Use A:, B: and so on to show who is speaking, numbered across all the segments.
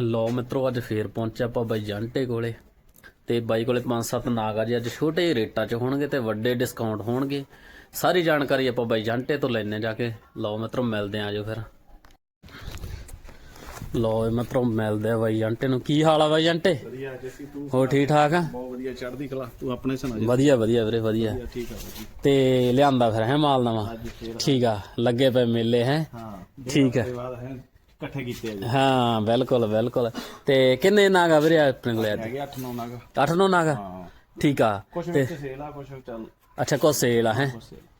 A: ਲੋ ਮਿੱਤਰੋ ਅੱਜ ਫੇਰ ਪਹੁੰਚਿਆ ਆਪਾਂ ਬਾਈ ਜੰਟੇ ਕੋਲੇ। ਤੇ ਬਾਈ ਕੋਲੇ 5-7 ਨਾਗ ਆ ਜੀ ਅੱਜ ਛੋਟੇ ਰੇਟਾਂ 'ਚ ਹੋਣਗੇ ਤੇ ਵੱਡੇ ਡਿਸਕਾਊਂਟ ਹੋਣਗੇ। ਸਾਰੀ ਜਾਣਕਾਰੀ ਆਪਾਂ ਬਾਈ ਜੰਟੇ ਤੋਂ ਲੈਣੇ ਜਾ ਕੇ। ਲਓ ਮਿੱਤਰੋ ਮਿਲਦੇ ਆਂ ਆਜੋ ਫਿਰ। ਲਓ ਮਿੱਤਰੋ ਮਿਲਦੇ ਆ ਬਾਈ ਜੰਟੇ ਨੂੰ। ਕੀ ਹਾਲ ਆ ਬਾਈ ਜੰਟੇ?
B: ਵਧੀਆ ਜੱਸੀ ਤੂੰ
A: ਹੋ ਠੀਕ ਠਾਕ ਆ?
B: ਬਹੁਤ ਵਧੀਆ ਚੜ੍ਹਦੀ ਕਲਾ। ਤੂੰ ਆਪਣੇ ਸੁਣਾ ਜੀ।
A: ਵਧੀਆ ਵਧੀਆ ਵੀਰੇ ਵਧੀਆ।
B: ਠੀਕ ਆ ਵਧੀਆ
A: ਤੇ ਲਿਆਂਦਾ ਫਿਰ ਹੈ ਮਾਲ ਨਵਾਂ? ਠੀਕ ਆ ਲੱਗੇ ਪਏ ਮੇਲੇ ਹੈ।
B: ਹਾਂ
A: ਠੀਕ ਹੈ।
B: ਇਕੱਠੇ ਕੀਤੇ ਆ ਜੀ।
A: ਹਾਂ ਬਿਲਕੁਲ ਬਿਲਕੁਲ। ਤੇ ਕਿੰਨੇ ਨਾਗ ਆ ਵੀਰੇ ਆਪਣੇ ਕੋਲੇ? ਅੱਜ
B: ਹੈਗੇ 8 9 ਨਗ।
A: ਅੱਠ ਨੌ ਨਾਗ? ਆ?
B: ਹਾਂ।
A: ਠੀਕ ਆ।
B: ਕੁਛ ਵਿੱਚ ਸੇਲ ਆ ਕੁਛ ਚੱਲ।
A: ਅੱਛਾ ਕੋ ਸੇਲ ਆ ਹੈ।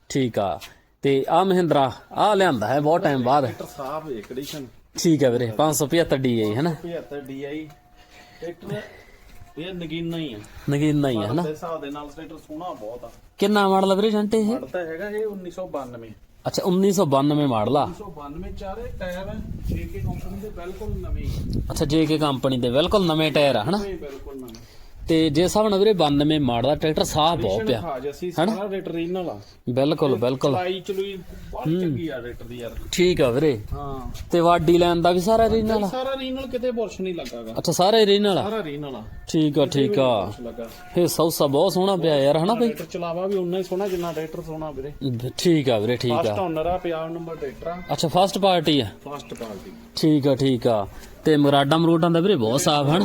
A: ਠੀਕ ਆ। ਤੇ ਆ ਮਹਿੰਦਰਾ ਆ ਲਿਆਂਦਾ ਹੈ ਬਹੁਤ ਟਾਈਮ ਬਾਅਦ।
B: ਟਰੈਕਟਰ
A: ਠੀਕ ਹੈ ਵੀਰੇ 575 ਡੀ ਹੈ ਹਨਾ
B: 75 DI ਟਰੈਕਟਰ ਇਹ ਨਗੀਨਾ ਹੀ ਆ।
A: ਨਗੀਨਾ ਹੀ ਹੈ ਹਨਾ
B: ਦੇ ਹਿਸਾਬ ਦੇ ਨਾਲ ਟਰੈਕਟਰ ਸੋਹਣਾ ਬਹੁਤ ਆ।
A: ਕਿੰਨਾ ਮਾਡਲ ਵੀਰੇ ਜੰਟੇ ਇਹ?
B: ਪੜਦਾ ਹੈਗਾ ਇਹ 1992
A: ਅੱਛਾ 1992 ਮਾਡਲ ਆ?
B: 1992 ਚਾਰੇ ਟਾਇਰ 6 ਕੇ ਕੰਪਨੀ ਦੇ ਬਿਲਕੁਲ ਨਵੇਂ।
A: ਅੱਛਾ ਜੇ ਕੇ ਕੰਪਨੀ ਦੇ ਬਿਲਕੁਲ ਨਵੇਂ ਟਾਇਰ ਆ ਹਨਾ?
B: ਬਿਲਕੁਲ ਨਵੇਂ।
A: ਤੇ ਜੇ ਹਿਸਾਬ ਨਾਲ ਵੀਰੇ 92 ਮਾਡਲ ਦਾ ਟਰੈਕਟਰ ਸਾਹ ਬਹੁਤ ਪਿਆ।
B: ਹਾਂ ਜੱਸੀ ਸਾਰਾ ਰੇਟ ਰੀਨਲ ਆ
A: ਬਿਲਕੁਲ ਬਿਲਕੁਲ।
B: ਚਲਾਈ ਚਲੂਈ ਬਹੁਤ ਚੰਗੀ ਆ ਰੇਟ ਦੀ ਯਾਰ।
A: ਠੀਕ ਆ ਵੀਰੇ।
B: ਹਾਂ।
A: ਤੇ ਵਾਡੀ ਲੈਣ ਦਾ ਵੀ ਸਾਰਾ ਰੀਨਲ ਆ
B: ਸਾਰਾ ਰੀਨਲ ਕਿਤੇ ਬੁਰਸ਼ ਨਹੀਂ ਲੱਗਾ
A: ਅੱਛਾ ਸਾਰਾ ਰੀਨਲ ਆ
B: ਸਾਰਾ ਰੀਨਲ ਆ
A: ਠੀਕ ਆ ਠੀਕ ਆ। ਇਹ ਸੌਸਾ ਬਹੁਤ ਸੋਹਣਾ ਪਿਆ ਯਾਰ ਹਨਾ ਬਈ?
B: ਰੇਟਰ ਚਲਾਵਾ ਵੀ ਉਨਾ ਹੀ ਸੋਹਣਾ ਜਿੰਨਾ ਰੇਟਰ ਸੋਹਣਾ ਵੀਰੇ।
A: ਠੀਕ ਆ ਵੀਰੇ ਠੀਕ ਆ।
B: ਫਸਟ ਓਨਰ ਆ ਪੰਜਾਬ ਨੰਬਰ ਰੇਟਰ ਆ।
A: ਅੱਛਾ ਫਸਟ ਪਾਰਟੀ ਆ?
B: First party.
A: ਠੀਕ ਆ ਠੀਕ ਆ। ਤੇ ਮਰਾਡਾ ਮਰੂਡਾਂ ਦਾ ਵੀਰੇ ਬਹੁਤ ਸਾਫ਼ ਹਨ?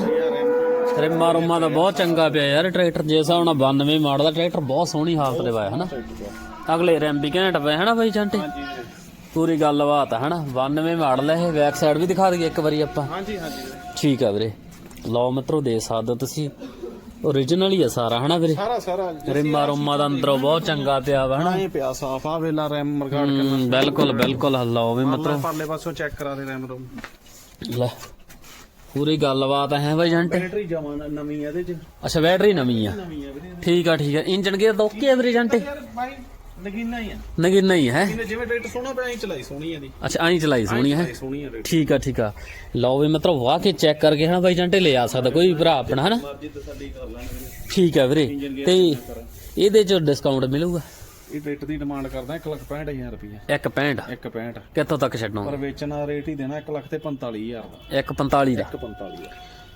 A: ਰਿਮਾ ਰੁਮਾ ਦਾ ਬਹੁਤ ਚੰਗਾ ਪਿਆ ਯਾਰ ਟਰੈਕਟਰ ਜੇ ਹਿਸਾਬ ਨਾਲ 92 ਮਾਡਲ ਦਾ ਟਰੈਕਟਰ ਬਹੁਤ ਸੋਹਣੀ ਹਾਲਤ ਦੇ ਵਾਇਆ ਹਨਾ? ਅਗਲੇ ਰੈਮ ਵੀ ਘੈਂਟ ਪਏ ਹਨਾ ਬਾਈ
B: ਵੀਰੇ।
A: ਪੂਰੀ ਗੱਲਬਾਤ ਆ ਹਨਾ? 92 ਮਾਡਲ ਹੈ ਇਹ ਬੈਕ ਸਾਈਡ ਵੀ ਦਿਖਾ ਦਈਏ ਇੱਕ ਵਾਰੀ ਆਪਾਂ।
B: ਹਾਂਜੀ ਹਾਂਜੀ।
A: ਠੀਕ ਆ ਵੀਰੇ। ਲਓ ਮਿੱਤਰੋ ਦੇ ਸਕਦੇ ਹੋ ਤੁਸੀਂ। ਓਰੀਜਨਲ ਹੀ ਆ ਸਾਰਾ ਹਨਾ ਵੀਰੇ?
B: ਸਾਰਾ ਸਾਰਾ।
A: ਰਿਮਾ ਰੁਮਾ ਦਾ ਅੰਦਰੋਂ ਬਹੁਤ ਚੰਗਾ ਪਿਆ ਵਾ ਹਨਾ?
B: ਇਹ ਪਿਆ ਸਾਫ਼ ਆ ਵੇਲਾ ਰੈਮ ਮਰਗਾੜ
A: ਹਮ, ਬਿਲਕੁਲ ਬਿਲਕੁਲ। ਲਓ ਵੀ ਮਿੱਤਰੋ।
B: ਪਰਲੇ ਪਾਸੋਂ ਚੈੱਕ ਕਰਾ ਦੇ ਰੈਮ ਰੂਮ।
A: ਲੈ। ਪੂਰੀ ਗੱਲਬਾਤ ਹੈ ਬਾਈ ਜੰਟ?
B: ਬੈਟਰੀ ਜਮਾਂ ਨਵੀਂ ਆ ਇਹਦੇ ਚ।
A: ਅੱਛਾ ਬੈਟਰੀ ਨਵੀਂ ਆ।
B: ਨਵੀਂ ਆ ਵੀਰੇ।
A: ਠੀਕ ਆ ਠੀਕ ਆ। ਇੰਜਨ ਗੇਅਰ ਤਾਂ ਓਕੇ ਆ ਵੀਰੇ ਜੰਟ?
B: ਯਾਰ ਬਾਈ ਨਗੀਨਾ ਹੀ ਆ।
A: ਨਗਿਨ ਹੈ
B: ਇਹਨੇ ਜਿਵੇਂ ਸੋਹਣਾ ਪਿਆ ਐਂ ਚਲਾਈ ਸੋਹਣੀ ਆ ਦੀ
A: ਅੱਛਾ ਆਈ ਚਲਾਈ ਸੋਹਣੀ ਹੈ? ਠੀਕ ਆ ਠੀਕ ਆ। ਲਓ ਵੀ ਮਤਲਬ ਵਾਹ ਕੇ ਚੈੱਕ ਕਰਕੇ ਹਨਾ ਬਾਈ ਜੰਟੇ ਲੈ ਆ ਸਕਦਾ ਕੋਈ ਵੀ ਭਰਾ ਆਪਣਾ ਹਨਾ। ਠੀਕ ਆ ਵੀਰੇ। ਤੇ ਇਹਦੇ ਚ ਡਿਸਕਾਊਂਟ ਮਿਲੂਗਾ?
B: ਇਹ ਰੇਟ ਦੀ ਡਿਮਾਂਡ ਕਰਦਾ 1 ਲੱਖ 65000 ਰੁਪਏ
A: 165
B: 1 65
A: ਕਿੱਥੋਂ ਤੱਕ ਛੱਡਣਾ?
B: ਪਰ ਵੇਚਣਾ ਰੇਟ ਹੀ ਦੇਣਾ 1 ਲੱਖ ਤੇ 45000 ਦਾ।
A: 145 ਦਾ?
B: 145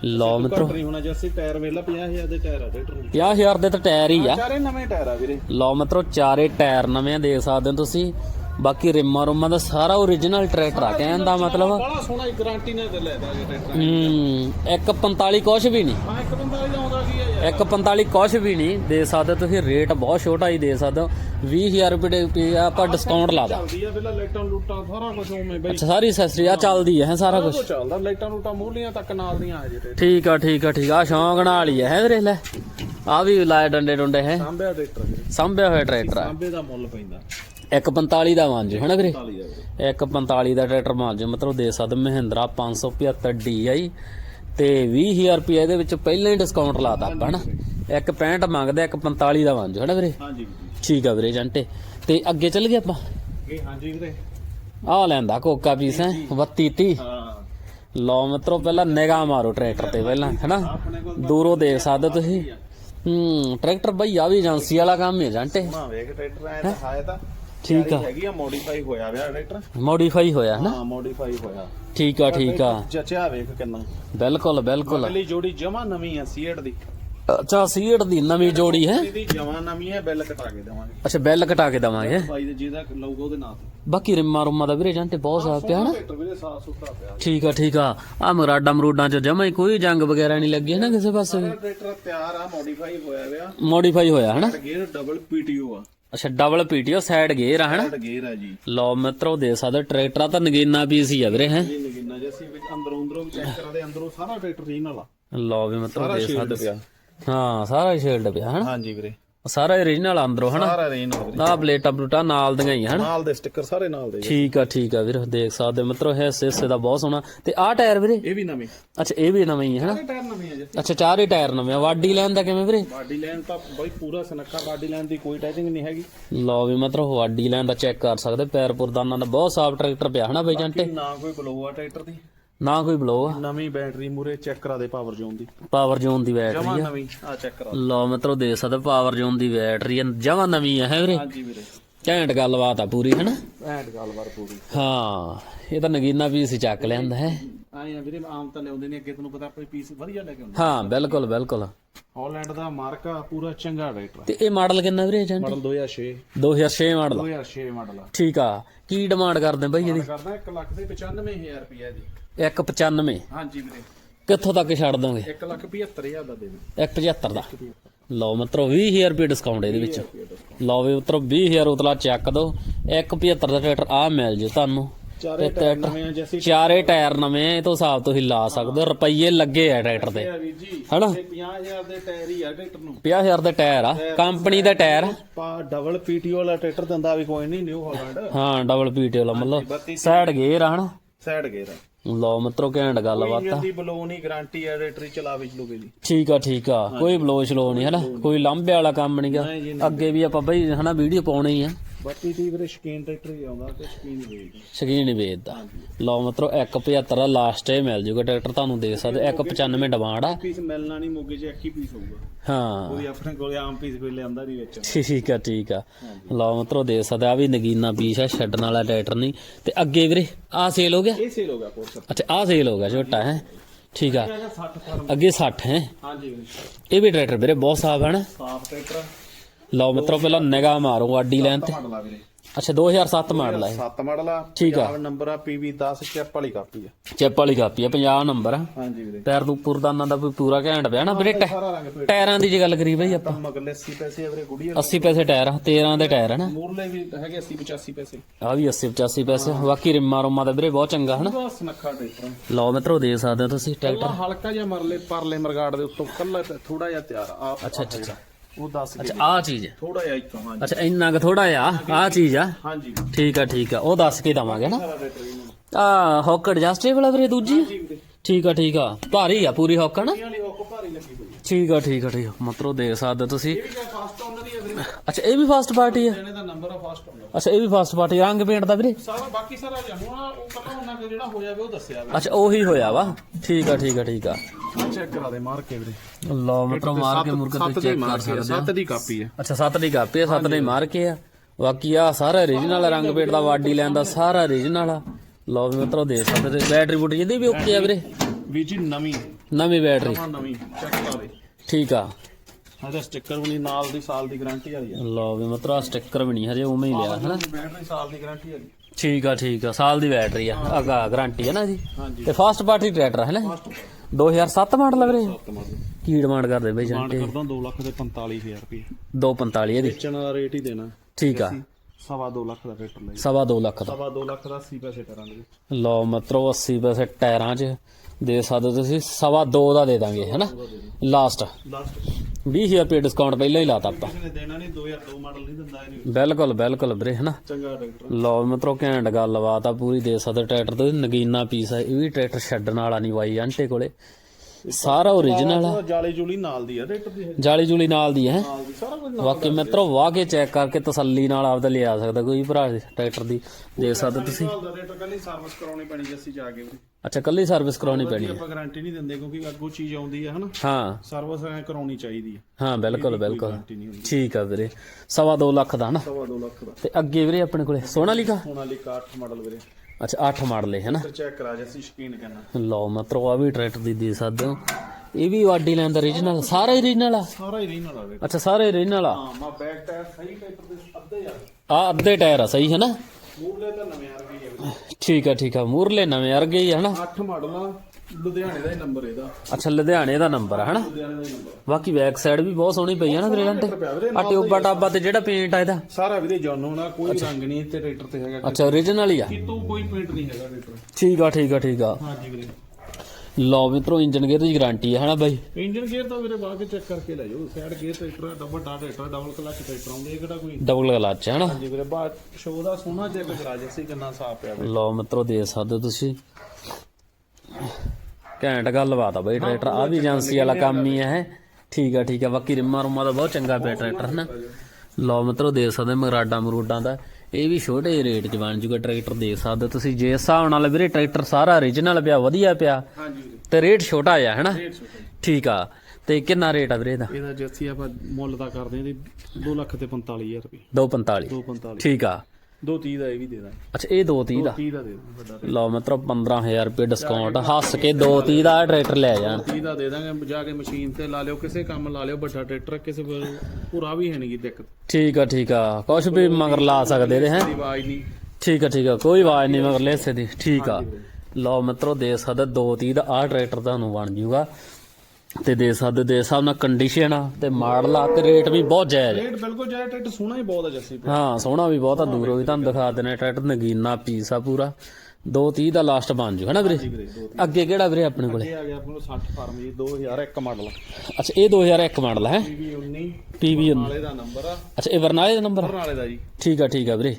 A: ਲਓ ਮਿੱਤਰੋ।
B: ਨਹੀਂ ਹੋਣਾ ਜੈਸੇ ਟਾਇਰ ਵੇਲਾ 50000 ਦੇ ਟਾਇਰ ਆ ਰੇਟ ਨੂੰ
A: 50000 ਦੇ ਤਾਂ ਟਾਇਰ ਹੀ ਆ।
B: ਚਾਰੇ ਨਵੇਂ ਟਾਇਰ ਆ ਵੀਰੇ।
A: ਲਓ ਮਿੱਤਰੋ ਚਾਰੇ ਟਾਇਰ ਨਵੇਂ ਦੇਖ ਸਕਦੇ ਹੋ ਤੁਸੀਂ। ਬਾਕੀ ਰਿਮਾਂ ਰੁਮਾਂ ਦਾ ਸਾਰਾ ਓਰੀਜਨਲ ਟਰੈਕਟਰ ਆ ਕਹਿਣ ਦਾ ਮਤਲਬ।
B: ਬੜਾ ਸੋਹਣਾ ਗਾਰੰਟੀ ਨਾਲ ਤੇ ਲੈਦਾ ਟਰੈਕਟਰ
A: ਹੂੰ 145 ਕੁਛ ਵੀ ਨਹੀਂ।
B: ਹੀ ਆਉਂਦਾ ਕੀ ਹੈ ਯਾਰ?
A: 145 ਕੁਛ ਵੀ ਨਹੀਂ ਦੇ ਸਕਦੇ ਤੁਸੀਂ ਰੇਟ ਬਹੁਤ ਛੋਟਾ ਹੀ ਦੇ ਸਕਦੇ ਹੋ। 20000 ਰੁਪਏ ਦੇ ਆਪਾਂ ਡਿਸਕਾਊਂਟ ਲਾ ਦਾਂ
B: ਚੱਲਦੀ ਆ ਵੇਲਾ ਲਾਈਟਾਂ ਲੂਟਾਂ ਸਾਰਾ ਕੁਝ ਉਵੇਂ ਬਈ।
A: ਅੱਛਾ ਸਾਰੀ ਅਸੈਸਰੀ ਆ ਚੱਲਦੀ ਹੈ ਸਾਰਾ ਕੁਝ
B: ਚੱਲਦਾ ਲਾਈਟਾਂ ਲੂਟਾਂ ਮੂਹਲੀਆਂ ਤੱਕ ਨਾਲ ਦੀਆਂ ਆ ਜੇ
A: ਠੀਕ ਆ ਠੀਕ ਆ ਠੀਕ ਆ। ਸ਼ੌਂਕ ਨਾਲ ਹੀ ਹੈ ਵੀਰੇ ਲੈ। ਆ ਵੀ ਲਾਏ ਡੰਡੇ ਡੁੰਡੇ ਹੈ।
B: ਸਾਂਭਿਆ ਟਰੈਕਟਰ
A: ਸੰਭਿਆ ਹੋਇਆ ਟਰੈਕਟਰ ਆ।
B: ਸਾਂਭੇ ਦਾ ਮੁੱਲ ਪੈਂਦਾ।
A: 145 ਦਾ ਮੰਨ ਜੋ ਹਨਾ ਵੀਰੇ?
B: 40 ਆ ਵੀਰੇ।
A: 145 ਦਾ ਟਰੈਕਟਰ ਮੰਨ ਜੋ ਮਤਲਬ ਦੇ ਸਕਦੇ ਮਹਿੰਦਰਾ 575 DI ਤੇ 20000 ਰੁਪਏ ਇਹਦੇ ਵਿੱਚ ਪਹਿਲਾਂ ਹੀ ਡਿਸਕਾਊਂਟ ਲਾਤਾ ਆਪਾਂ ਹਨਾ? 165 ਮੰਗਦੇ 145 ਦਾ ਮੰਨ ਜੋ ਹਨਾ ਵੀਰੇ?
B: ਹਾਂਜੀ।
A: ਠੀਕ ਆ ਵੀਰੇ ਜੰਟੇ। ਤੇ ਅੱਗੇ ਚੱਲ ਗਏ ਆਪਾਂ?
B: ਇਹ ਹਾਂਜੀ ਵੀਰੇ।
A: ਆ ਲੈਂਦਾ ਕੋਕਾ ਪੀਸ ਹੈ? 32 30
B: ਹਾਂ।
A: ਲਓ ਮਿੱਤਰੋ ਪਹਿਲਾਂ ਨਿਗਾਹ ਮਾਰੋ ਟਰੈਕਟਰ ਤੇ ਪਹਿਲਾਂ ਹੈਨਾ? ਦੂਰੋਂ ਦੇਖ ਸਕਦੇ ਤੁਸੀਂ। ਹੂੰ ਟਰੈਕਟਰ ਬਈ ਆ ਵੀ ਏਜੰਸੀ ਵਾਲਾ ਕੰਮ ਹੈ ਜੰਟੇ।
B: ਵੇਖ ਟਰੈਕਟਰ ਐ ਤਾਂ ਹੈ? ਤਾਂ।
A: ਠੀਕ ਆ।
B: ਹੈਗੀ ਆ ਮੋਡੀਫਾਈ ਹੋਇਆ ਵਿਆ ਟਰੈਕਟਰ
A: ਮੋਡੀਫਾਈ ਹੋਇਆ ਹੈਨਾ
B: ਹਾਂ ਮੋਡੀਫਾਈ ਹੋਇਆ।
A: ਠੀਕ ਆ ਠੀਕ ਆ।
B: ਜਚਿਆ ਵੇਖ ਕਿੰਨਾ।
A: ਬਿਲਕੁਲ ਬਿਲਕੁਲ।
B: ਅਗਲੀ ਜੋੜੀ ਜਮਾ ਨਵੀਂ ਆ ਸੀਏਟ ਦੀ।
A: ਅੱਛਾ ਸੀਟ ਦੀ ਨਵੀਂ ਜੋੜੀ ਹੈ?
B: ਇਹਦੀ ਜਮਾ ਨਵੀਂ ਹੈ ਬਿੱਲ ਕਟਾ ਕੇ ਦੇਵਾਂਗੇ।
A: ਅੱਛਾ ਬੈਲ ਕਟਾ ਕੇ ਦਵਾਂਗੇ।
B: ਬਾਈ ਦੇ ਜਿਹਦਾ ਲਊਗਾ ਉਹਦੇ ਨਾਂ ਤੇ।
A: ਬਾਕੀ ਰਿਮਾ ਰੁਮਾ ਦਾ ਵੀਰੇ ਜੰਟੇ ਬਹੁਤ ਸਾਫ਼ ਪਿਆ ਨਾ? ਠੀਕ ਆ ਠੀਕ ਆ। ਆ ਮਰਾਡਾ ਮਰੂਡਾਂ ਚ ਜਮਾ ਹੀ ਕੋਈ ਜੰਗ ਵਗੈਰਾ ਨਹੀਂ ਲੱਗੀ ਹੈ ਨਾ ਕਿਸੇ ਪਾਸੇ
B: ਟਰੈਕਟਰ ਤਿਆਰ ਆ ਮੋਡੀਫਾਈ ਹੋਇਆ ਵਿਆ।
A: ਮੋਡੀਫਾਈ ਹੋਇਆ
B: ਗੇਅਰ ਡਬਲ ਪੀਟੀਓ ਆ।
A: ਅੱਛਾ ਡਬਲ ਪੀਟੀਓ ਸਾਈਡ ਗੇਅਰ ਆ ਹਨਾ?
B: ਸਾਡ ਗੇਅਰ ਆ ਜੀ।
A: ਲਓ ਮਿੱਤਰੋ ਦੇ ਸਕਦੇ ਟਰੈਕਟਰਾਂ ਤਾਂ ਨਗੀਨਾ ਪੀਸ ਹੀ ਆ ਵੀਰੇ ਹੈ?
B: ਨਗੀਨਾ ਜੇ ਅਸੀਂ ਵਿੱਚ ਅੰਦਰੋਂ ਅੰਦਰੋਂ ਵੀ ਚੈੱਕ ਕਰਾਦੇ ਅੰਦਰੋਂ ਸਾਰਾ ਟਰੈਕਟਰ ਰੀਨਲ ਆ
A: ਲਓ ਵੀ ਮਿੱਤਰੋ
B: ਸਾਰਾ
A: ਦੇ ਸਕਦੇ
B: ਪਿਆ।
A: ਹਾਂ ਸਾਰਾ ਸ਼ੀਲਡ ਪਿਆ ਹਨਾ?
B: ਹਾਂਜੀ ਵੀਰੇ।
A: ਸਾਰਾ ਓਰੀਜਨਲ ਅੰਦਰੋਂ ਹਨਾ?
B: ਸਾਰਾ ਵੀਰੇ।
A: ਆ ਪਲੇਟਾਂ ਪਲੂਟਾਂ ਨਾਲ ਦੀਆਂ ਹੀ ਹਨਾ?
B: ਨਾਲ ਦੇ ਸਟicker ਸਾਰੇ ਨਾਲ ਦੇ।
A: ਠੀਕ ਆ ਠੀਕ ਆ ਵੀਰੇ ਦੇਖ ਸਕਦੇ ਮਿੱਤਰੋ ਹੈ ਹਿੱਸੇ ਦਾ ਬਹੁਤ ਸੋਹਣਾ। ਤੇ ਆਹ ਟਾਇਰ ਵੀਰੇ?
B: ਇਹ ਵੀ ਨਵੇਂ।
A: ਅੱਛਾ ਇਹ ਵੀ ਨਵਾਂ ਹੀ ਹਨਾ?
B: ਸਾਰੇ ਟਾਇਰ ਨਵੇਂ ਆ ਜੀ।
A: ਅੱਛਾ ਚਾਰੇ ਟਾਇਰ ਨਵੇਂ ਆ। ਵਾਡੀ ਲੈਣ ਦਾ ਕਿਵੇਂ ਵੀਰੇ?
B: ਬਾਡੀ ਲਾਈਨ ਤਾਂ ਬਾਈ ਪੂਰਾ ਸਨੱਖਾ ਬਾਡੀ ਲਾਈਨ ਦੀ ਕੋਈ ਟੈਚਿੰਗ ਨਹੀਂ ਹੈਗੀ।
A: ਲਓ ਵੀ ਮਤਲਬ ਵਾਡੀ ਲੈਣ ਦਾ ਚੈੱਕ ਕਰ ਸਕਦੇ ਪੈਰ ਪੁਰਦਾਨਾਂ ਦਾ ਬਹੁਤ ਸਾਫ਼ ਟਰੈਕਟਰ ਪਿਆ ਹਨਾ ਬਾਈ ਜੰਟੇ?
B: ਨਾ ਕੋਈ ਬਲੋ ਆ ਟਰੈਕਟਰ ਦੀ।
A: ਨਾ ਕੋਈ ਬਲੋ ਆ।
B: ਨਵੀਂ ਬੈਟਰੀ ਮੂਰੇ ਚੈੱਕ ਕਰਾ ਦੇ ਪਾਵਰ ਜ਼ੋਨ ਦੀ।
A: ਪਾਵਰ ਜ਼ੋਨ ਦੀ ਬੈਟਰੀ ਆ।
B: ਨਵੀਂ ਆ ਚੈੱਕ ਕਰਾ
A: ਲਓ ਮਿੱਤਰੋ ਦੇਖ ਸਕਦੇ ਪਾਵਰ ਜ਼ੋਨ ਦੀ ਬੈਟਰੀ ਆ। ਜਮਾਂ ਨਵੀਂ ਆ ਹੈ ਵੀਰੇ?
B: ਹਾਂਜੀ ਵੀਰੇ।
A: ਘੈਂਟ ਗੱਲਬਾਤ ਆ ਪੂਰੀ ਹਨਾ
B: ਐਂਡ ਗੱਲਬਾਤ ਪੂਰੀ।
A: ਹਾਂ ਇਹ ਤਾਂ ਨਗੀਨਾ ਵੀ ਸੀ ਚੱਕ ਲਿਆਂਦਾ ਹੈ।
B: ਆਏ ਆ ਵੀਰੇ ਆਮ ਤਾਂ ਲਿਆਉਂਦੇ ਨੇ ਅੱਗੇ ਤੁਹਾਨੂੰ ਪਤਾ ਆਪਣੇ ਪੀਸ ਵਧੀਆ ਲੈ ਕੇ ਆਉਂਦੇ।
A: ਹਾਂ ਬਿਲਕੁਲ ਬਿਲਕੁਲ।
B: ਹਾਲੈਂਡ ਦਾ ਮਾਰਕਾ ਪੂਰਾ ਚੰਗਾ ਟਰੈਕਟਰ
A: ਤੇ ਇਹ ਮਾਡਲ ਕਿੰਨਾ ਵੀਰੇ ਏਜੰਟ
B: ਮਾਡਲ 2006
A: 2006 ਮਾਡਲ
B: 2006 ਮਾਡਲ ਆ।
A: ਠੀਕ ਆ। ਕੀ ਡਿਮਾਂਡ ਕਰਦੇ ਬਈ ਇਹਦੀ?
B: ਕਰਦਾ 1 ਲੱਖ ਦੇ 95000 ਰੁਪਏ ਦੀ
A: 195
B: ਹਾਂਜੀ ਵੀਰੇ।
A: ਕਿੱਥੋਂ ਤੱਕ ਛੱਡ ਦੋਗੇ?
B: 1 ਲੱਖ 75000 ਦਾ ਦੇ ਦੇ
A: 175 ਦਾ। ਲਓ ਮਿੱਤਰੋ 20000 ਰੁਪਏ ਡਿਸਕਾਊਂਟ ਇਹਦੇ ਵਿੱਚ। ਲਓ ਵੀ ਮਿੱਤਰੋ 20000 ਉਤਲਾ ਚੱਕ ਦੋ। 175 ਦਾ ਟਰੈਕਟਰ ਆ ਮਿਲ ਜੇ ਤੁਹਾਨੂੰ।
B: ਚਾਰੇ ਟਾਇਰ ਨਵੇਂ ਆ ਜੈਸੀ
A: ਚਾਰੇ ਟਾਇਰ ਨਵੇਂ ਆ ਇਹ ਤੋਂ ਹਿਸਾਬ ਤੁਸੀਂ ਲਾ ਸਕਦੇ ਹੋ। ਰੁਪਈਏ ਲੱਗੇ ਆ ਟਰੈਕਟਰ ਤੇ।
B: ਆ ਇਹ 50000 ਦੇ ਟਾਇਰ ਹੀ ਆ ਟਰੈਕਟਰ ਨੂੰ।
A: 50000 ਦਾ ਟਾਇਰ ਆ। ਕੰਪਨੀ ਦਾ ਟਾਇਰ। ਆ।
B: ਡਬਲ ਪੀਟੀਓ ਵਾਲਾ ਟਰੈਕਟਰ ਦਿੰਦਾ ਵੀ ਕੋਈ ਨਹੀਂ ਨਿਊ ਹਾਲੈਂਡ
A: ਹਾਂ ਡਬਲ ਪੀਟੀ ਵਾਲਾ ਮਤਲਬ ਸਾਈਡ ਗੇਅਰ ਆ ਹਨਾ?
B: ਸਾਈਡ ਗੇਅਰ
A: ਲਓ ਮਿੱਤਰੋ ਘੈਂਟ ਗੱਲਬਾਤ ਆ।
B: ਦੀ ਬਲੋਨ ਹੀ ਗਾਰੰਟੀ ਹੈ ਟਰੈਕਟਰ ਚਲਾ ਵਿੱਚ ਲੋਗੇ ਜੀ।
A: ਠੀਕ ਆ ਠੀਕ ਆ। ਕੋਈ ਬਲੋਚ ਲੋ ਨਹੀਂ ਹਨਾ? ਕੋਈ ਲਾਂਭੇ ਵਾਲਾ ਕੰਮ ਨਹੀਂਗਾ
B: ਨਹੀਂ।
A: ਅੱਗੇ ਵੀ ਆਪਾਂ ਬਈ ਹਨਾ ਵੀਡੀਓ ਪਾਉਣੀ ਆ।
B: ਬਾਕੀ ਟੀ ਵੀਰੇ ਸ਼ਕੀਨ ਟਰੈਕਟਰ ਹੀ ਆਉਂਦਾ ਤੇ ਸ਼ਕੀਨ ਵੇਚਦਾ।
A: ਸ਼ਕੀਨ ਵੇਚਦਾ। ਲਓ ਮਿੱਤਰੋ 175 ਦਾ ਲਾਸਟ ਏ ਮਿਲ ਜੂਗਾ ਟਰੈਕਟਰ ਤੁਹਾਨੂੰ ਦੇ ਸਕਦੇ 195 ਡਿਮਾਂਡ ਆ।
B: ਪੀਸ ਮਿਲਣਾ ਨਹੀਂ ਮੋਗੇ 'ਚ ਇੱਕ ਹੀ ਪੀਸ ਹੋਊਗਾ।
A: ਹਾਂ।
B: ਕੋਈ ਆਪਣੇ ਕੋਲੇ ਆਮ ਪੀਸ ਕੋਈ ਲਿਆਂਦਾ ਨਹੀਂ ਵਿੱਚ।
A: ਠੀਕ ਆ ਠੀਕ ਆ। ਲਓ ਮਿੱਤਰੋ ਦੇ ਸਕਦੇ ਆ ਵੀ ਨਗੀਨਾ ਪੀਸ ਆ ਛੱਡਣ ਵਾਲਾ ਟਰੈਕਟਰ ਨਹੀਂ। ਤੇ ਅੱਗੇ ਵੀਰੇ ਆ ਸੇਲ ਹੋ ਗਿਆ?
B: ਇਹ ਸੇਲ ਹੋਗਾ ਕੋਰਸ
A: ਅੱਛਾ ਆ ਸੇਲ ਹੋ ਗਿਆ ਛੋਟਾ ਹੈ? ਠੀਕ ਆ।
B: 60 ਫਾਰਮ
A: ਅੱਗੇ 60 ਹੈ?
B: ਹਾਂਜੀ
A: ਇਹ ਵੀ ਟਰੈਕਟਰ ਵੀਰੇ ਬਹੁਤ ਸਾਫ਼ ਹੈ ਨਾ?
B: ਸਾਫ਼ ਟਰੈਕਟਰ
A: ਲਓ ਮਿੱਤਰੋ ਪਹਿਲਾਂ ਨਿਗਾਹ ਮਾਰੋ ਆਡੀ ਲੈਣ ਤੇ।
B: ਮਾਡਲ ਆ ਵੀਰੇ।
A: ਅੱਛਾ 2007 ਮਾਡਲ ਹੈ
B: 7 ਮਾਡਲ ਆ
A: ਠੀਕ ਆ।
B: ਨੰਬਰ ਆ PV 10 ਚੈਪ ਵਾਲੀ ਕਾਪੀ ਆ।
A: ਚਿੱਪ ਵਾਲੀ ਕਾਪੀ ਆ 50 ਨੰਬਰ ਆ।
B: ਹਾਂਜੀ ਵੀਰੇ।
A: ਟਾਇਰ ਤੋਂ ਪੁਰਦਾਨਾ ਦਾ ਵੀ ਪੂਰਾ ਘੈਂਟ ਪਿਆ ਨਾ ਵੀਰੇ ਟਾਇਰਾਂ ਦੀ ਜੇ ਗੱਲ ਕਰੀ ਬਈ ਆਪਾਂ।
B: ਮਗਰਲੇ 80 ਪੈਸੇ ਆ ਵੀਰੇ ਗੁੜੀਆ
A: 80 ਪੈਸੇ ਟਾਇਰ ਆ 13 ਦੇ ਟਾਇਰ ਆ ਨਾ।
B: ਮੂਰਲੇ ਵੀ ਹੈਗੇ 80 85 ਪੈਸੇ।
A: ਆ ਵੀ 80 85 ਪੈਸੇ। ਬਾਕੀ ਰਿਮਾ ਰੋਮਾ ਦਾ ਵੀਰੇ ਬਹੁਤ ਚੰਗਾ ਹਨਾ।
B: ਬਸ ਨੱਖਾ ਟਰੈਕਟਰ।
A: ਲਓ ਮਿੱਤਰੋ ਦੇ ਸਕਦੇ ਹੋ ਤੁਸੀਂ ਟਰੈਕਟਰ।
B: ਹਲਕਾ ਜਿਹਾ ਮਰਲੇ ਪਰਲੇ ਮਰਗਾੜ ਦੇ ਉੱਤੋਂ ਕੱਲਾ ਥੋੜਾ ਜਿਹਾ ਤਿਆਰ ਆ।
A: ਅੱਛਾ ਅੱਛਾ
B: ਉਹ ਦੱਸ ਕੇ
A: ਅੱਛਾ ਆ ਚੀਜ਼ ਹੈ।
B: ਥੋੜਾ ਜਿਹਾ ਇੱਥੋਂ ਹਾਂਜੀ।
A: ਅੱਛਾ ਇੰਨਾ ਕੁ ਥੋੜਾ ਆ ਆ ਚੀਜ਼ ਆ?
B: ਹਾਂਜੀ।
A: ਠੀਕ ਆ ਠੀਕ ਆ। ਉਹ ਦੱਸ ਕੇ ਦਵਾਂਗੇ ਨਾ।
B: ਸਾਰਾ
A: ਆ ਹੌਕ ਐਡਜਸਟੇਬਲ ਆ ਵੀਰੇ ਦੂਜੀ?
B: ਵੀਰੇ।
A: ਠੀਕ ਆ ਠੀਕ ਆ। ਭਾਰੀ ਆ ਪੂਰੀ ਹੌਕ ਨਾ
B: ਇਹ ਵਾਲੀ ਉਹ ਭਾਰੀ ਲੱਗੀ ਹੋਈ ਹੈ
A: ਠੀਕ ਆ ਠੀਕ ਆ ਠੀਕ ਆ। ਮਤਰੋ ਦੇਖ ਸਕਦੇ ਹੋ ਤੁਸੀਂ।
B: ਇਹ ਵੀ ਫਾਸਟ
A: ਅੱਛਾ ਇਹ ਵੀ ਫਾਸਟ ਪਾਰਟੀ ਆ?
B: ਇਹਨੇ ਦਾ ਨੰਬਰ ਆ ਫਾਸਟ ਓਨਰ
A: ਅੱਛਾ ਇਹ ਵੀ ਫਾਸਟ ਪਾਰਟੀ ਰੰਗ ਪੇਂਟ ਦਾ ਵੀਰੇ?
B: ਸਾਰਾ ਬਾਕੀ ਸਾਰਾ ਜਮੂਆ ਉਹ ਕੱਲਾ ਉਹਨਾਂ ਦਾ ਜਿਹੜਾ ਹੋਇਆ ਵੇ ਉਹ ਦੱਸਿਆ ਵੇ।
A: ਅੱਛਾ ਉਹੀ ਹੋਇਆ ਵਾ। ਠੀਕ ਆ ਠੀਕ ਆ ਠੀਕ ਆ।
B: ਚੈੱਕ ਕਰਾ ਦੇ ਮਾਰ ਕੇ ਵੀਰੇ।
A: ਲਓ ਮਤਰੋ ਮਾਰ ਕੇ ਮੁਰਗਾ ਤੇ
B: ਸੱਤ ਦੀ
A: ਚੈੱਕ
B: ਮਾਰ
A: ਕਰ
B: ਕੇ
A: ਸਕਦੇ ਆ।
B: ਸੱਤ ਦੀ ਕਾਪੀ ਹੈ
A: ਅੱਛਾ ਸੱਤ ਦੀ ਕਾਪੀ ਆ ਸੱਤ ਦੇ ਮਾਰ ਕੇ ਆ। ਬਾਕੀ ਆ ਸਾਰਾ origignal ਰੰਗ ਪੇਂਟ ਦਾ ਵਾਡੀ ਲੈਣ ਦਾ ਸਾਰਾ origignal ਆ। ਲਓ ਵੀ ਮਤਰੋ ਦੇ ਸਕਦੇ ਤੇ ਬੈਟਰੀ ਬੁੱਟ ਜਿਹਦੀ ਵੀ ਓਕੇ ਆ ਵੀਰੇ।
B: ਵੀ ਜੀ ਨਵੀਂ।
A: ਨਵੀਂ ਬੈਟਰੀ
B: ਹਾਂ ਨਵੀਂ ਚੈੱਕ ਕਰਾ ਦੇ।
A: ਠੀਕ ਆ।
B: ਇਹਦਾ ਸਟicker ਵੀ ਨਹੀਂ ਨਾਲ ਦੀ ਸਾਲ ਦੀ ਗਾਰੰਟੀ ਵਾਲੀ ਆ।
A: ਲਓ ਵੀ ਮਤਰੋ ਸਟicker ਵੀ ਨਹੀਂ ਹਜੇ ਉਵੇਂ ਹੀ ਲਿਆ ਹਨਾ?
B: ਬੈਟਰੀ ਸਾਲ ਦੀ ਗਾਰੰਟੀ ਵਾਲੀ।
A: ਠੀਕ ਆ ਠੀਕ ਆ ਸਾਲ ਦੀ ਬੈਟਰੀ ਆ ਅਗਾ ਗਾਰੰਟੀ ਹੈ ਨਾ ਜੀ ਤੇ ਫਾਸਟ ਪਾਰਟੀ ਟਰੈਕਟਰ ਹੈ ਨਾ? 2007 ਮਾਡਲ ਆ ਵੀਰੇ
B: ਮਾਡਲ
A: ਕੀ ਡਿਮਾਂਡ ਕਰਦੇ ਬਈ ਜੰਟੇ
B: ਕਰਦਾ 2 ਲੱਖ ਦੇ 45000 ਰੁਪਏ।
A: 245 ਇਹਦੀ।
B: ਵੇਚਣ ਦਾ ਰੇਟ ਹੀ ਦੇਣਾ।
A: ਠੀਕ ਆ।
B: ਸਵਾ 2 ਲੱਖ ਦਾ ਟਰੈਕਟਰ ਲਈ
A: ਸਵਾ 2 ਲੱਖ ਦਾ।
B: ਸਵਾ 2 ਲੱਖ ਦਾ 80 ਪੈਸੇ
A: ਲਓ ਮਤਰੋ 80 ਪੈਸੇ ਟਾਇਰਾਂ 'ਚ। ਦੇ ਸਕਦੇ ਤੁਸੀਂ ਸਵਾ 2 ਦਾ ਦੇ ਦਾਂਗੇ ਹੈਨਾ? ਲਾਸਟ
B: ਲਾਸਟ
A: 20000 ਰੁਪਏ ਡਿਸਕਾਊਂਟ ਪਹਿਲਾਂ ਹੀ ਲਾਤਾ ਆਪਾਂ।
B: ਕਿਸੇ ਨੇ ਦੇਣਾ ਨਹੀਂ 2002 ਮਾਡਲ ਨਹੀਂ ਦਿੰਦਾ ਇਹ।
A: ਬਿਲਕੁਲ ਬਿਲਕੁਲ ਵੀਰੇ ਹੈਨਾ?
B: ਚੰਗਾ ਟਰੈਕਟਰ
A: ਲਓ ਮਤਰੋ ਘੈਂਟ ਗੱਲਬਾਤ ਆ ਪੂਰੀ ਦੇ ਸਕਦੇ ਟਰੈਕਟਰ ਤੇ ਨਗੀਨਾ ਪੀਸ ਆ ਇਹ ਵੀ ਟਰੈਕਟਰ ਛੱਡਣ ਵਾਲਾ ਨਹੀਂ ਵਾਈ ਆਂਟੇ ਕੋਲੇ। ਸਾਰਾ ਓਰੀਜਨਲ ਆ।
B: ਜਾਲੀ ਜੂਲੀ ਨਾਲ ਦੀ ਆ ਟਰੈਕਟਰ ਦੀ।
A: ਜਾਲੀ ਜੂਲੀ ਨਾਲ ਦੀ ਹੈ? ਮਿੱਤਰੋ ਵਾਹ ਕੇ ਚੈੱਕ ਕਰਕੇ ਤਸੱਲੀ ਨਾਲ ਆਪਦਾ ਲਿਆ ਸਕਦਾ ਕੋਈ ਭਰਾ ਟਰੈਕਟਰ ਦੀ ਦੇਖ ਸਕਦੇ ਤੁਸੀਂ।
B: ਨਾਲ ਦਾ ਟਰੈਕਟਰ ਕੱਲੀ ਸਰਵਿਸ ਕਰਾਉਣੀ ਪੈਣੀ ਜੱਸੀ ਜਾ ਕੇ ਵੀਰੇ।
A: ਅੱਛਾ ਕੱਲੀ ਸਰਵਿਸ ਕਰਾਉਣੀ ਪੈਣੀ ਹੈ।
B: ਆਪਾਂ ਗਾਰੰਟੀ ਨਹੀਂ ਦਿੰਦੇ ਕਿਉਂਕਿ ਅੱਗੋਂ ਚੀਜ਼ ਆਉਂਦੀ ਹੈ ਹਨਾ?
A: ਹਾਂ।
B: ਸਰਵਿਸ ਐ ਕਰਾਉਣੀ ਚਾਹੀਦੀ ਹੈ।
A: ਹਾਂ ਬਿਲਕੁਲ ਬਿਲਕੁਲ। ਠੀਕ ਆ ਵੀਰੇ। ਸਵਾ 2 ਲੱਖ ਦਾ ਨਾ
B: ਸਵਾ 2 ਲੱਖ ਦਾ।
A: ਤੇ ਅੱਗੇ ਵੀਰੇ ਆਪਣੇ ਕੋਲੇ ਸੋਨਾਲੀਕਾ
B: ਵਾਲੀ 8 ਮਾਡਲ ਵੀਰੇ।
A: ਅੱਛਾ 8 ਮਾਡਲ ਹੈ ਹਨਾ?
B: ਚੈੱਕ ਕਰਾ ਜੱਸੀ ਸ਼ਕੀਨ ਕਰਨਾ।
A: ਲਓ ਮਤਰੋ ਆ ਵੀ ਟਰੈਕਟਰ ਦੀ ਦੇ ਸਕਦੇ ਹੋ। ਇਹ ਵੀ ਵਾਡੀ ਲੈਣ ਦਾ origignal ਸਾਰਾ origignal ਆ?
B: ਸਾਰਾ ਹੀ ਵਾਲਾ ਵੀਰੇ।
A: ਅੱਛਾ ਸਾਰੇ origignal ਆ?
B: ਹਾਂ ਮਾ ਬੈਕ ਟਾਇਰ ਸਹੀ ਟਾਇਰ ਦੇ ਅੱਧੇ ਆ।
A: ਆ ਅੱਧੇ ਟਾਇਰ ਆ ਸਹੀ ਹੈ ਨਾ
B: ਮੂਰਲੇ ਤਾਂ ਨਵੇਂ ਆ
A: ਠੀਕ ਆ ਠੀਕ ਆ। ਮੂਰਲੇ ਨਵੇਂ ਅਰਗੇ ਹੀ ਹਨਾ?
B: 8 ਮਾਡਲ ਆ ਲੁਧਿਆਣੇ ਦਾ ਹੀ ਨੰਬਰ ਇਹਦਾ।
A: ਅੱਛਾ ਲੁਧਿਆਣੇ ਦਾ ਨੰਬਰ ਆ ਹਨਾ?
B: ਲੁਧਿਆਣੇ ਦਾ ਹੀ ਨੰਬਰ।
A: ਬਾਕੀ ਬੈਕ ਸਾਈਡ ਵੀ ਬਹੁਤ ਸੋਹਣੀ ਪਈ ਆ ਨਾ ਵੀਰੇ ਲੰਟੇ
B: ਪਿਆ ਵੀਰੇ
A: ਆ ਟਿਊਬਾ ਟਾਬਾ ਤੇ ਜਿਹੜਾ ਪੇਂਟ ਆ ਇਹਦਾ?
B: ਸਾਰਾ ਵੀਰੇ ਜਾਨੋ ਨਾ ਕੋਈ ਰੰਗ ਨਹੀਂ ਤੇ ਟਰੈਕਟਰ ਤੇ ਹੈਗਾ।
A: ਅੱਛਾ origignal ਹੀ ਆ?
B: ਕਿਤੋਂ ਕੋਈ ਪੇਂਟ ਨਹੀਂ ਹੈਗਾ ਟਰੈਕਟਰ
A: ਠੀਕ ਆ ਠੀਕ ਆ ਠੀਕ ਆ।
B: ਹਾਂਜੀ ਵੀਰੇ।
A: ਲਓ ਮਿੱਤਰੋ ਇੰਜਨ ਗੇਅਰ ਦੀ ਗਾਰੰਟੀ ਹੈ ਹਨਾ ਬਾਈ?
B: ਇੰਜਨ ਗੇਅਰ ਤਾਂ ਵੀਰੇ ਬਾਅਦ ਚੈੱਕ ਕਰਕੇ ਲੈ ਜਾਓ। Side gear tractor double dot tractor double clutch tractor ਆਉਂਦੇ ਇਹ ਕਿਹੜਾ ਕੋਈ?
A: ਡਬਲ ਕਲਚ ਹੈ ਹਨਾ?
B: ਹਾਂਜੀ ਵੀਰੇ ਬਾਅਦ ਸ਼ੋਅ ਦਾ ਸੋਹਣਾ ਚੈੱਕ ਕਰਾ ਜੱਸੀ ਕਿੰਨਾ ਸਾਫ਼ ਪਿਆ
A: ਲਓ ਮਿੱਤਰੋ ਦੇ ਸਕਦੇ ਹੋ ਤੁਸੀਂ। ਘੈਂਟ ਗੱਲਬਾਤ ਆ ਬਈ ਟਰੈਕਟਰ ਆ ਵੀ ਏਜੰਸੀ ਵਾਲਾ ਕੰਮ ਹੀ ਹੈ? ਠੀਕ ਆ ਠੀਕ ਆ ਬਾਕੀ ਰਿਮਾ ਰੁਮਾ ਦਾ ਬਹੁਤ ਚੰਗਾ ਪਿਆ ਟਰੈਕਟਰ ਹਨਾ? ਲਓ ਮਿੱਤਰੋ ਦੇ ਸਕਦੇ ਹੋ ਮਰਾਡਾ ਮਰੂਡਾਂ ਦਾ। ਇਹ ਵੀ ਛੋਟੇ ਰੇਟ 'ਚ ਬਣ ਜੂਗਾ ਟਰੈਕਟਰ ਦੇ ਸਕਦੇ ਤੁਸੀਂ ਜੇ ਹਿਸਾਬ ਨਾਲ ਵੀਰੇ ਟਰੈਕਟਰ ਸਾਰਾ origignal ਪਿਆ ਵਧੀਆ ਪਿਆ
B: ਹਾਂਜੀ
A: ਤੇ ਰੇਟ ਛੋਟਾ ਆ ਹਨਾ? ਠੀਕ ਆ। ਤੇ ਕਿੰਨਾ ਰੇਟ ਆ ਵੀਰੇ ਇਹਦਾ?
B: ਇਹਦਾ ਜੱਸੀ ਆਪਾਂ ਮੁੱਲ ਦਾ ਕਰਦੇ ਇਹਦੀ 2 ਲੱਖ ਤੇ 45000 ਰੁਪਏ।
A: 245
B: 245
A: ਠੀਕ ਆ।
B: 230 ਦਾ ਇਹ ਵੀ ਦੇ ਦਾਂਗੇ।
A: ਅੱਛਾ ਇਹ 230 ਦਾ
B: 30 ਦਾ ਦੇ ਦਾਂਗੇ ਵੱਡਾ
A: ਲਓ ਮਿੱਤਰੋ 15000 ਰੁਪਏ ਡਿਸਕਾਊਂਟ ਹੱਸ ਕੇ 230 ਦਾ ਟਰੈਕਟਰ ਲੈ ਜਾਣ।
B: 30 ਦਾ ਦੇ ਦਾਂਗੇ ਜਾ ਕੇ ਮਸ਼ੀਨ ਤੇ ਲਾ ਲਿਓ ਕਿਸੇ ਕੰਮ ਲਾ ਲਿਓ ਵੱਡਾ ਟਰੈਕਟਰ ਕਿਸੇ ਪੂਰਾ ਵੀ ਹੈ ਨਹੀਂ ਦਿੱਕਤ।
A: ਠੀਕ ਆ ਠੀਕ ਆ। ਕੁਛ ਵੀ ਮਗਰ ਲਾ ਸਕਦੇ ਨੇ ਹੈ?
B: ਦੀ ਆਵਾਜ਼ ਨਹੀਂ।
A: ਠੀਕ ਆ ਠੀਕ ਆ। ਕੋਈ ਆਵਾਜ਼ ਨਹੀਂ ਮਗਰ ਲੈਸੇ ਦੀ ਠੀਕ ਆ। ਲਓ ਮਿੱਤਰੋ ਦੇ ਸਕਦੇ 230 ਦਾ ਆਹ ਟਰੈਕਟਰ ਤੁਹਾਨੂੰ ਬਣ ਜੂਗਾ ਤੇ ਦੇ ਸਕਦੇ ਦੇ ਹਿਸਾਬ ਨਾਲ ਕੰਡੀਸ਼ਨ ਆ ਤੇ ਮਾਡਲ ਆ ਤੇ ਰੇਟ ਵੀ ਬਹੁਤ ਜਾਇਜ਼।
B: ਰੇਟ ਬਿਲਕੁਲ ਜਾਇ ਟਰੈਕਟਰ ਸੋਹਣਾ ਹੀ ਬਹੁਤ ਆ ਜੱਸੀ
A: ਹਾਂ ਸੋਹਣਾ ਵੀ ਬਹੁਤ ਆ ਦੂਰੋਂ ਵੀ ਤੁਹਾਨੂੰ ਦਿਖਾ ਦੇਣਾ ਟਰੈਕਟਰ ਨਗੀਨਾ ਪੀਸ ਆ ਪੂਰਾ। 230 ਦਾ ਲਾਸਟ ਬਣ ਜੂ ਹੈਨਾ ਵੀਰੇ? ਅੱਗੇ ਕਿਹੜਾ ਵੀਰੇ ਆਪਣੇ ਕੋਲੇ?
B: ਇਹ ਆ ਗਿਆ ਆਪਣੇ ਕੋਲ 60 ਫਾਰਮ ਜੀ 2001 ਮਾਡਲ
A: ਅੱਛਾ ਇਹ 2001 ਮਾਡਲ ਹੈ?
B: ਪੀਵੀ 19
A: ਪੀਵੀ
B: ਨਾਲੇ ਦਾ ਨੰਬਰ ਆ।
A: ਅੱਛਾ ਇਹ ਬਰਨਾਲੇ ਦਾ ਨੰਬਰ
B: ਨਾਲੇ ਦਾ ਜੀ।
A: ਠੀਕ ਆ ਠੀਕ ਆ ਵੀਰੇ।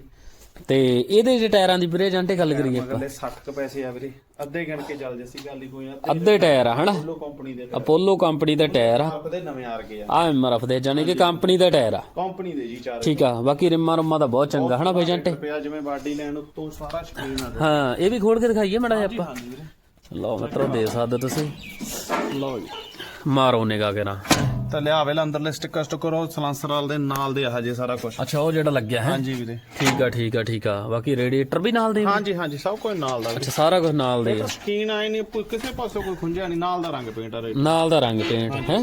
A: ਤੇ ਇਹਦੇ ਜੇ ਟਾਇਰਾਂ ਦੀ ਵੀਰੇ ਜਾਂਟੇ ਗੱਲ ਕਰੀਏ ਆਪਾਂ।
B: ਮਗਰਲੇ 60 ਕ ਪੈਸੇ ਆ ਵੀਰੇ। ਅੱਧੇ ਗਿਣ ਕੇ ਚੱਲ ਜੱਸੀ ਗੱਲ ਹੀ ਕੋਈ ਆ
A: ਅੱਧੇ ਟਾਇਰ ਆ ਹਨਾ?
B: ਲੋ ਕੰਪਨੀ ਦੇ
A: ਅਪੋਲੋ ਕੰਪਨੀ ਦਾ ਟਾਇਰ ਆ।
B: ਆਪਦੇ ਨਵੇਂ ਆ ਗਏ ਆ।
A: ਆ ਐਮਆਰਐਫ ਦੇ ਜਾਨੀ ਕਿ ਕੰਪਨੀ ਦਾ ਟਾਇਰ ਆ।
B: ਕੰਪਨੀ ਦੇ ਜੀ ਚਾਰ।
A: ਠੀਕ ਆ ਬਾਕੀ ਰਿਮਾ ਰੁਮਾ ਦਾ ਬਹੁਤ ਚੰਗਾ ਹਨਾ ਬਾਈ ਜਾਂਟੇ?
B: ਰੁਪਿਆ ਜਿਵੇਂ ਬਾਡੀ ਲੈਣ ਉੱਤੋਂ ਸਾਰਾ ਸਕਰੀਨ ਆ
A: ਹਾਂ ਇਹ ਵੀ ਖੋਲ ਕੇ ਦਿਖਾਈਏ ਮੜਾ ਆਪਾਂ। ਲਓ ਮਿੱਤਰੋ ਦੇ ਸਕਦੇ ਤੁਸੀਂ।
B: ਲਓ ਜੀ
A: ਮਾਰੋ ਨਿਗਾ ਕਰਾਂ।
B: ਤਾਂ ਲਿਆ ਵੇਲੇ ਅੰਦਰਲੇ ਸਟicker ਸਟicker ਉਹ ਸਲਾਂਸਰ ਵਾਲ ਦੇ ਨਾਲ ਦੇ ਆ ਜੇ ਸਾਰਾ ਕੁਝ
A: ਅੱਛਾ ਉਹ ਜਿਹੜਾ ਲੱਗਿਆ ਹੈ?
B: ਹਾਂਜੀ ਵੀਰੇ।
A: ਠੀਕ ਆ ਠੀਕ ਆ ਠੀਕ ਆ। ਬਾਕੀ ਰੇਡੀਏਟਰ ਵੀ ਨਾਲ ਦੇ
B: ਹਾਂਜੀ ਹਾਂਜੀ ਸਭ ਕੁਝ ਨਾਲ ਦਾ।
A: ਅੱਛਾ ਸਾਰਾ ਕੁਝ ਨਾਲ ਦੇ ਆ।
B: ਸਕੀਨ ਆਈ ਨਹੀਂ ਕਿਸੇ ਪਾਸੋਂ ਕੋਈ ਖੁੰਝਿਆ ਨਹੀਂ ਨਾਲ ਦਾ ਰੰਗ ਪੇਂਟ ਆ ਰੇ
A: ਨਾਲ ਦਾ ਰੰਗ ਪੇਂਟ ਹੈ?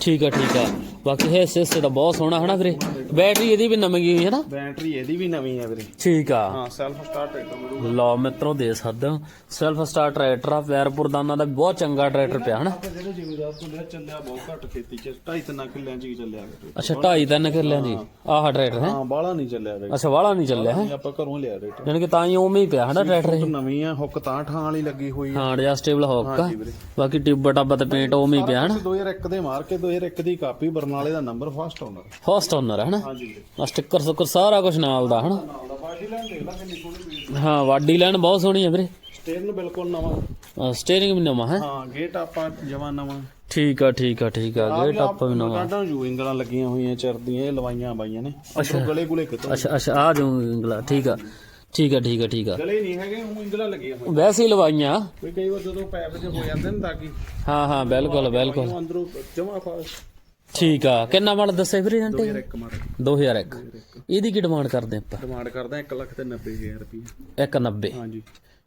A: ਠੀਕ ਆ ਠੀਕ ਆ। ਬਾਕੀ ਹੈ ਸਿਸ ਦਾ ਬਹੁਤ ਸੋਹਣਾ ਹਨਾ ਵੀਰੇ? ਬੈਟਰੀ ਇਹਦੀ ਵੀ ਨਵੀਂ ਗਈ ਹੈ ਨਾ?
B: ਬੈਟਰੀ ਇਹਦੀ ਵੀ ਨਵੀਂ ਆ ਵੀਰੇ।
A: ਠੀਕ ਆ।
B: ਹਾਂ ਸੈਲਫ ਸਟਾਰਟ ਟਰੈਕਟਰ ਮਿਲੂਗਾ
A: ਲਓ ਮਿੱਤਰੋ ਦੇ ਸਕਦੇ ਹੋ। ਸੈਲਫ ਸਟਾਰਟ ਟਰੈਕਟਰ ਆ ਵੈਰਪੁਰ ਦਾ ਉਹਨਾਂ ਦਾ ਬਹੁਤ ਚੰਗਾ ਟਰੈਕਟਰ ਪਿਆ ਹਨਾ?
B: ਜਿਹੜੇ ਜ਼ਿਮੀਦਾਰ ਤੋਂ ਲਿਆ ਚੱਲਿਆ ਬਹੁਤ ਘੱਟ ਖੇਤੀ ਚ। 2.5 3 ਕਿੱਲਿਆਂ ਚ ਹੀ ਚੱਲਿਆ
A: ਅੱਛਾ ਢਾਈ ਤਿੰਨ ਕਿੱਲਿਆਂ ਦੀ ਆਹ ਟਰੈਕਟਰ ਹੈ?
B: ਹਾਂ ਬਾਹਲਾ ਨਹੀਂ ਚੱਲਿਆ
A: ਅੱਛਾ ਵਾਲਾ ਨਹੀਂ ਚੱਲਿਆ ਹੈ?
B: ਆਪਾਂ ਘਰੋਂ ਲਿਆ ਰੇਟ
A: ਜਾਣੀ ਕਿ ਤਾਂ ਹੀ ਉਵੇਂ ਹੀ ਪਿਆ ਹਨਾ ਟਰੈਕਟਰ ਇਹ?
B: ਨਵੀਂ ਆ ਹੁੱਕ ਤਾਂ ਠਾਂ ਵਾਲੀ ਲੱਗੀ ਹੋਈ ਆ।
A: ਹਾਂ ਐਡਜਸਟੇਬਲ ਹੁੱਕ ਬਾਕੀ ਟਿਊਬ ਟੱਬ ਤੇ ਪੇਂਟ ਉਵੇਂ ਹੀ ਪਿਆ ਹਨਾ?
B: 2001 ਦੇ ਮਾਰ ਕੇ 2001 ਦੀ ਕਾਪੀ ਬਰਨਾਲੇ ਦਾ ਨੰਬਰ ਫਸਟ ਆਉਂਦਾ
A: ਫਸਟ ਓਨਰ ਹੈ ਹਨਾ?
B: ਹਾਂਜੀ।
A: ਆ ਸਟicker ਸੁੱਕਰ ਸਾਰਾ ਕੁਝ ਨਾਲ ਦਾ ਹਨਾ?
B: ਨਾਲ ਦਾ ਬਾਡੀ ਲੈਣ ਦੇਖ ਲਾ ਕਿੰਨੀ ਸੋਹਣੀ
A: ਹਾਂ ਵਾਡੀ ਲਾਈਨ ਬਹੁਤ ਸੋਹਣੀ ਹੈ ਵੀਰੇ।
B: ਸਟੇਰਨ ਬਿਲਕੁਲ ਨਵਾਂ।
A: ਸਟੀਅਰਿੰਗ ਵੀ ਨਵਾਂ ਹੈ?
B: ਹਾਂ ਗੇਟ ਆਪਾਂ ਜਮਾ ਨਵਾਂ।
A: ਠੀਕ ਆ ਠੀਕ ਆ ਠੀਕ ਆ ਗੇਟ ਅਪ ਵੀ ਨਵਾਂ।
B: ਕਾਡਾਂ ਜੂ ਇੰਗਲਾਂ ਲੱਗੀਆਂ ਹੋਈਆਂ ਚਰਦੀਆਂ ਇਹ ਲਵਾਈਆਂ ਬਾਈਆਂ ਨੇ। ਅੱਛਾ। ਗਲੇ ਗੁਲੇ ਕਿਤੋਂ
A: ਅੱਛਾ ਅੱਛਾ ਆ ਜਾਊ ਇੰਗਲਾ ਠੀਕ ਆ। ਠੀਕ ਆ ਠੀਕ ਆ ਠੀਕ ਆ।
B: ਗਲੇ ਨਹੀਂ ਹੈਗੇ ਉਹ ਇੰਗਲਾਂ ਲੱਗੀਆਂ ਹੋਈਆਂ।
A: ਵੈਸੇ ਹੀ ਲਵਾਈਆਂ।
B: ਕੋਈ ਕਈ ਵਾਰ ਜਦੋਂ ਪੈਪ ਜੇ ਹੋ ਜਾਂਦੇ ਨੇ ਤਾਂ ਕਿ
A: ਹਾਂ ਹਾਂ ਬਿਲਕੁਲ ਬਿਲਕੁਲ।
B: ਉਹ ਅੰਦਰੋਂ ਜਮਾ ਫਾਸ
A: ਠੀਕ ਆ। ਕਿੰਨਾ ਮਾਡਲ ਦੱਸਿਆ ਵੀਰੇ
B: ਮਾਰ
A: 2001 ਇਹਦੀ ਕੀ ਡਿਮਾਂਡ ਕਰਦੇ ਆਪਾਂ?
B: ਡਿਮਾਂਡ ਕਰਦਾ 1 ਲੱਖ ਤੇ 90000 ਰੁਪਏ
A: 190
B: ਹਾਂਜੀ।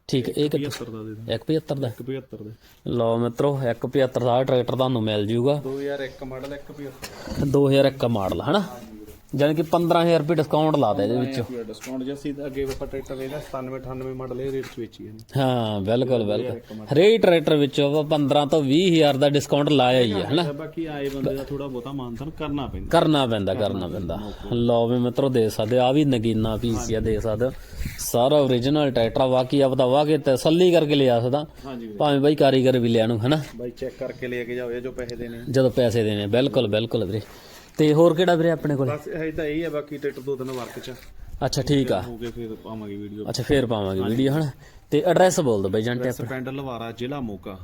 A: ਠੀਕ ਇਹ ਕਿੱਥੇ
B: 75 ਦਾ ਦੇ ਦਾਂ
A: 175 ਦਾ?
B: 175 ਦੇ।
A: ਲਓ ਮਿੱਤਰੋ 175 ਦਾ ਟਰੈਕਟਰ ਤੁਹਾਨੂੰ ਮਿਲ ਜੂਗਾ।
B: 2001 ਮਾਡਲ 175
A: 2001 ਮਾਡਲ ਹਨਾ? ਜਾਨੀ ਕਿ 15000 ਰੁਪਏ ਡਿਸਕਾਊਂਟ ਲਾ ਦੇ ਇਹਦੇ ਵਿੱਚੋਂ।
B: ਡਿਸਕਾਊਂਟ ਜੇ ਅਸੀਂ ਅੱਗੇ ਆਪਾਂ ਟਰੈਕਟਰ ਇਹਦਾ 97 98 ਮਾਡਲ ਇਹ ਰੇਟ 'ਚ ਵੇਚੀ ਜਾਂਦੇ
A: ਹਾਂ ਬਿਲਕੁਲ ਬਿਲਕੁਲ। ਹਰੇਕ ਟਰੈਕਟਰ ਵਿੱਚ ਆਪਾਂ 15 ਤੋਂ 20000 ਦਾ ਡਿਸਕਾਊਂਟ ਲਾਇਆ ਹੀ ਹੈ ਹਨਾ?
B: ਬਾਕੀ ਆਏ ਬੰਦੇ ਦਾ ਥੋੜਾ ਬਹੁਤਾ ਮਾਨਤਨ ਕਰਨਾ ਪੈਂਦਾ।
A: ਕਰਨਾ ਪੈਂਦਾ ਕਰਨਾ ਪੈਂਦਾ। ਲਓ ਵੀ ਮਿੱਤਰੋ ਦੇ ਸਕਦੇ ਆ ਵੀ ਨਗੀਨਾ ਪੀਸ ਆ ਦੇ ਸਕਦੇ ਹੋ। ਸਾਰਾ origignal ਟਰੈਕਟਰ ਬਾਕੀ ਆਪਦਾ ਵਾ ਕੇ ਤਸੱਲੀ ਕਰਕੇ ਲਿਆ ਸਕਦਾ। ਭਾਵੇਂ ਬਾਈ ਕਾਰੀਗਰ ਵੀ ਲਿਆ ਨੂੰ ਹਨਾ?
B: ਬਾਈ ਚੈੱਕ ਕਰਕੇ ਲੈ ਕੇ ਜਾਓ ਇਹ ਜੋ ਪੈਸੇ ਦੇਣੇ
A: ਜਦੋਂ ਪੈਸੇ ਦੇਣੇ ਬਿਲਕੁਲ ਬਿਲਕੁਲ ਵੀਰੇ। ਤੇ ਹੋਰ ਕਿਹੜਾ ਵੀਰੇ ਆਪਣੇ ਕੋਲ?
B: ਬਸ ਇਹ ਤਾਂ ਇਹੀ ਹੈ ਬਾਕੀ ਟਰੈਕਟਰ ਦੋ ਦਿਨ ਵਰਕ 'ਚ।
A: ਅੱਛਾ ਠੀਕ ਆ।
B: ਹੋ ਕੇ ਫਿਰ ਪਾਵਾਂਗੇ ਵੀਡੀਓ
A: ਅੱਛਾ ਫੇਰ ਪਾਵਾਂਗੇ ਵੀਡੀਓ ਹਨਾ? ਤੇ ਐਡਰੈਸ ਬੋਲ ਦੋ ਬਾਈ ਜੰਟੇ
B: ਪਿੰਡ ਲਵਾਰਾ ਜ਼ਿਲ੍ਹਾ ਮੋਗਾ।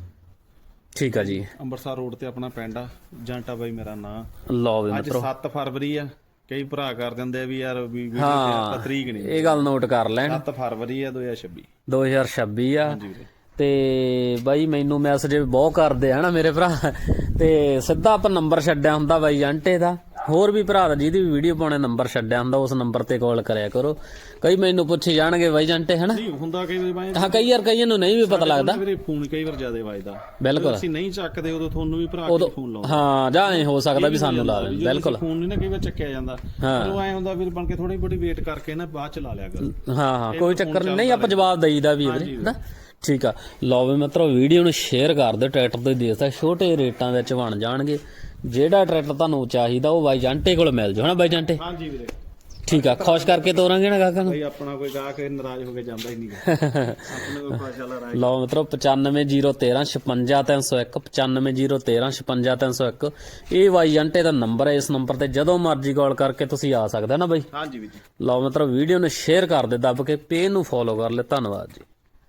A: ਠੀਕ ਆ ਜੀ।
B: ਅੰਮ੍ਰਿਤਸਰ ਰੋਡ ਤੇ ਆਪਣਾ ਪਿੰਡ ਆ। ਜਾਂਟਾ ਬਾਈ ਮੇਰਾ ਨਾਂ।
A: ਲਓ ਵੀ
B: ਅੱਜ 7 ਫਰਵਰੀ ਆ। ਕਈ ਭਰਾ ਕਰ ਦਿੰਦੇ ਆ ਵੀ ਯਾਰ ਵੀ ਵੀਡੀਓ। ਤੇ ਤਰੀਕ ਨਹੀਂ
A: ਇਹ ਗੱਲ ਨੋਟ ਕਰ ਲੈਣ।
B: 7 ਫਰਵਰੀ ਆ 2026
A: 2026 ਆ।
B: ਹਾਂਜੀ ਵੀਰੇ।
A: ਤੇ ਬਾਈ ਮੈਨੂੰ ਮੈਸੇਜ ਬਹੁਤ ਕਰਦੇ ਆ ਹਨਾ ਮੇਰੇ ਭਰਾ। ਤੇ ਸਿੱਧਾ ਆਪਾਂ ਨੰਬਰ ਛੱਡਿਆ ਹੁੰਦਾ ਬਾਈ ਜੰਟੇ ਦਾ। ਹੋਰ ਵੀ ਭਰਾ ਦਾ ਜਿਹਦੀ ਵੀ ਵੀਡੀਓ ਪਾਉਣੇ ਨੰਬਰ ਛੱਡਿਆ ਹੁੰਦਾ ਉਸ ਨੰਬਰ ਤੇ ਕਾਲ ਕਰਿਆ ਕਰੋ। ਕਈ ਮੈਨੂੰ ਪੁੱਛੀ ਜਾਣਗੇ ਬਾਈ ਜੰਟੇ ਹਨਾ?
B: ਨਹੀਂ ਹੁੰਦਾ ਕਈ ਵਾਰੀ ਬਾਈ
A: ਹਾਂ ਕਈ ਵਾਰ ਕਈਆਂ ਨੂੰ ਨਹੀਂ ਵੀ ਪਤਾ ਲੱਗਦਾ।
B: ਵੀਰੇ ਫੋਨ ਕਈ ਵਾਰ ਜ਼ਿਆਦਾ ਵੱਜਦਾ।
A: ਬਿਲਕੁਲ।
B: ਅਸੀਂ ਨਹੀਂ ਚੱਕਦੇ ਉਦੋਂ ਤੁਹਾਨੂੰ ਵੀ ਭਰਾ ਕੇ ਫੋਨ ਲਾਉਂਦੇ।
A: ਹਾਂ ਜਾਂ ਐ ਹੋ ਸਕਦਾ ਵੀ ਸਾਨੂੰ ਲਾ ਦੇਣ। ਬਿਲਕੁਲ।
B: ਫੋਨ ਨਹੀਂ ਨਾ ਕਈ ਵਾਰ ਚੱਕਿਆ ਜਾਂਦਾ। ਉਹ ਐ ਹੁੰਦਾ ਵੀਰ ਬਣ ਕੇ ਥੋੜੀ ਬੜੀ ਵੇਟ ਕਰਕੇ ਨਾ ਬਾਅਦ ਚ ਲਾ ਲਿਆ ਕਰ।
A: ਹਾਂ ਹਾਂ ਕੋਈ ਚੱਕਰ ਨਹੀਂ ਆਪਾਂ ਜਵਾਬ ਦੇਈਦਾ ਵੀ ਵੀਰੇ। ਹਨਾ? ਠੀਕ ਆ। ਲਓ ਵੀ ਮਿੱਤਰੋ ਵੀਡੀਓ ਨੂੰ ਸ਼ੇਅਰ ਕਰ ਦਿਓ ਟਰੈਕਟਰ ਦੇ ਦੇ ਸਕਦਾ ਛੋਟੇ ਰੇਟਾਂ ਵਿੱਚ ਬਣ ਜਾਣਗੇ। ਜਿਹੜਾ ਟਰੈਕਟਰ ਤੁਹਾਨੂੰ ਚਾਹੀਦਾ ਉਹ ਬਾਈ ਜਾਂਟੇ ਕੋਲ ਮਿਲ ਜਾਣਾ ਬਾਈ ਜਾਂਟੇ?
B: ਹਾਂਜੀ ਵੀਰੇ।
A: ਠੀਕ ਆ ਖੁਸ਼ ਕਰਕੇ ਤੋਰਾਂਗੇ ਨਾ ਗਾਹਕਾਂ ਨੂੰ?
B: ਬਈ ਆਪਣਾ ਕੋਈ ਗਾਹਕ ਨਾਰਾਜ਼ ਹੋ ਕੇ ਜਾਂਦਾ ਹੀ ਨਹੀਂ। ਆਪਣੇ ਕੋਲ ਚੱਲ ਰਿਹਾ
A: ਲਓ ਮਿੱਤਰੋ 95013 56301 95013 56301 ਇਹ ਬਾਈ ਜਾਂਟੇ ਦਾ ਨੰਬਰ ਹੈ ਇਸ ਨੰਬਰ ਤੇ ਜਦੋਂ ਮਰਜ਼ੀ ਕਾਲ ਕਰਕੇ ਤੁਸੀਂ ਆ ਸਕਦੇ ਹੋ ਨਾ ਬਾਈ?
B: ਹਾਂਜੀ ਵੀਰ ਜੀ।
A: ਲਓ ਮਿੱਤਰੋ ਵੀਡੀਓ ਨੂੰ ਸ਼ੇਅਰ ਕਰ ਦੇ ਦੱਬ ਕੇ ਪੇਜ ਨੂੰ ਫੋਲੋ ਕਰ ਲੈ ਧੰਨਵਾਦ ਜੀ।